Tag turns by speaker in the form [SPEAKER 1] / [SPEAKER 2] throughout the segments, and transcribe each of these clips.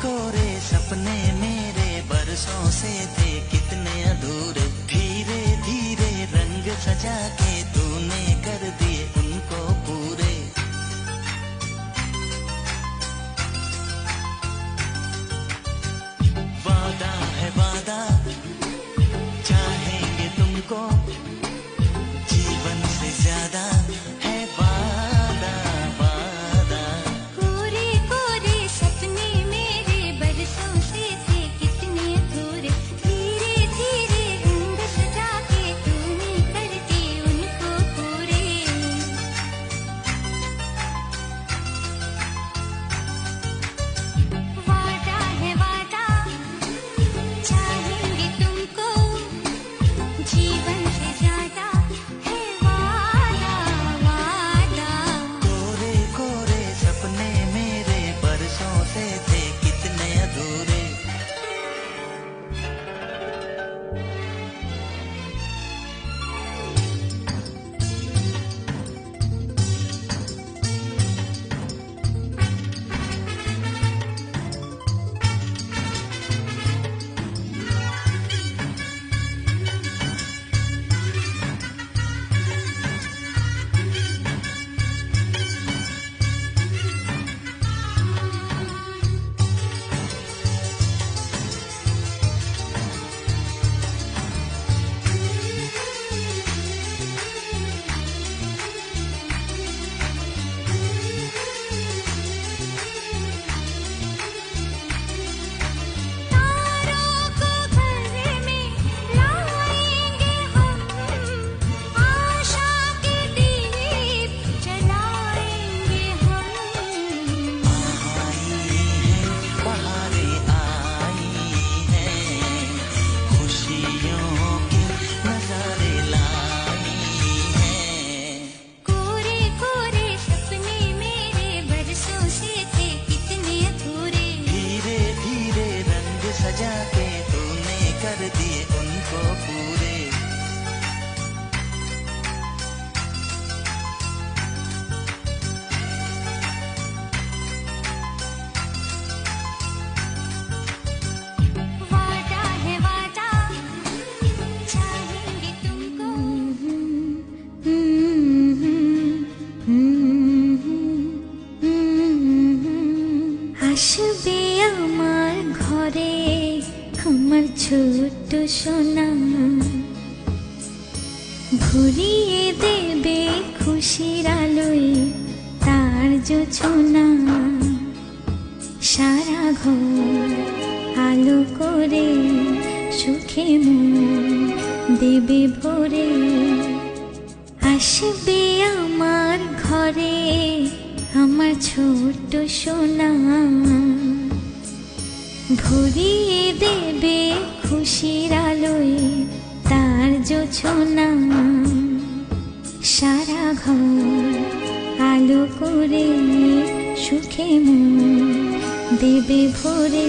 [SPEAKER 1] कोरे सपने मेरे, बरसों से थे कितने अधूरे। धीरे धीरे रंग सजा के तूने कर दिए उनको
[SPEAKER 2] even दिए उनको पूरे वादा है वादा चाहेंगे तुमको আসবে আমার ঘরে আমার ছোট সোনা ভরিয়ে দেবে খুশির আলোয় তার জোছনা সারা ঘর আলো করে সুখে মন দেবে ভরে। আসবে আমার ঘরে আমার ছোট্ট সোনা ভরিয়ে দেবে খুশির আলোয় তার জোছনা সারা ঘর আলো করে সুখে মন দেবে ভরে।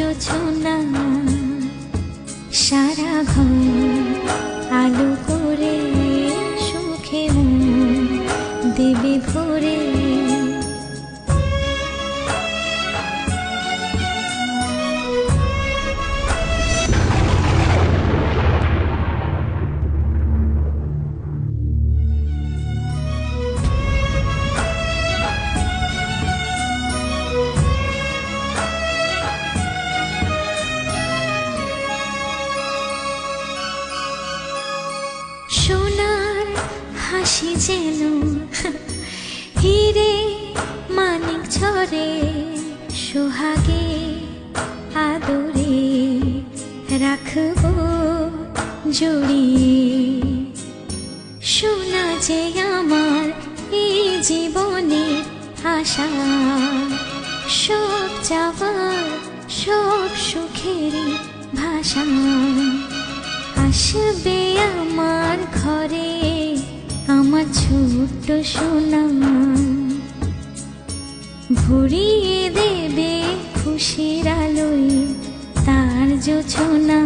[SPEAKER 2] জোছনা সারা ঘর। আছি যেন হিরে মানিক ছড়ে সোহাগে আদরে রাখব জড়িয়ে। শোনা যে আমার এই জীবনের আশা, সব যাবার সব সুখের ভাষা। আসবে আমার ঘরে আমার ছোট্ট সোনা। ঘুরিয়ে দেবে খুশির আলোয় তার জোছনা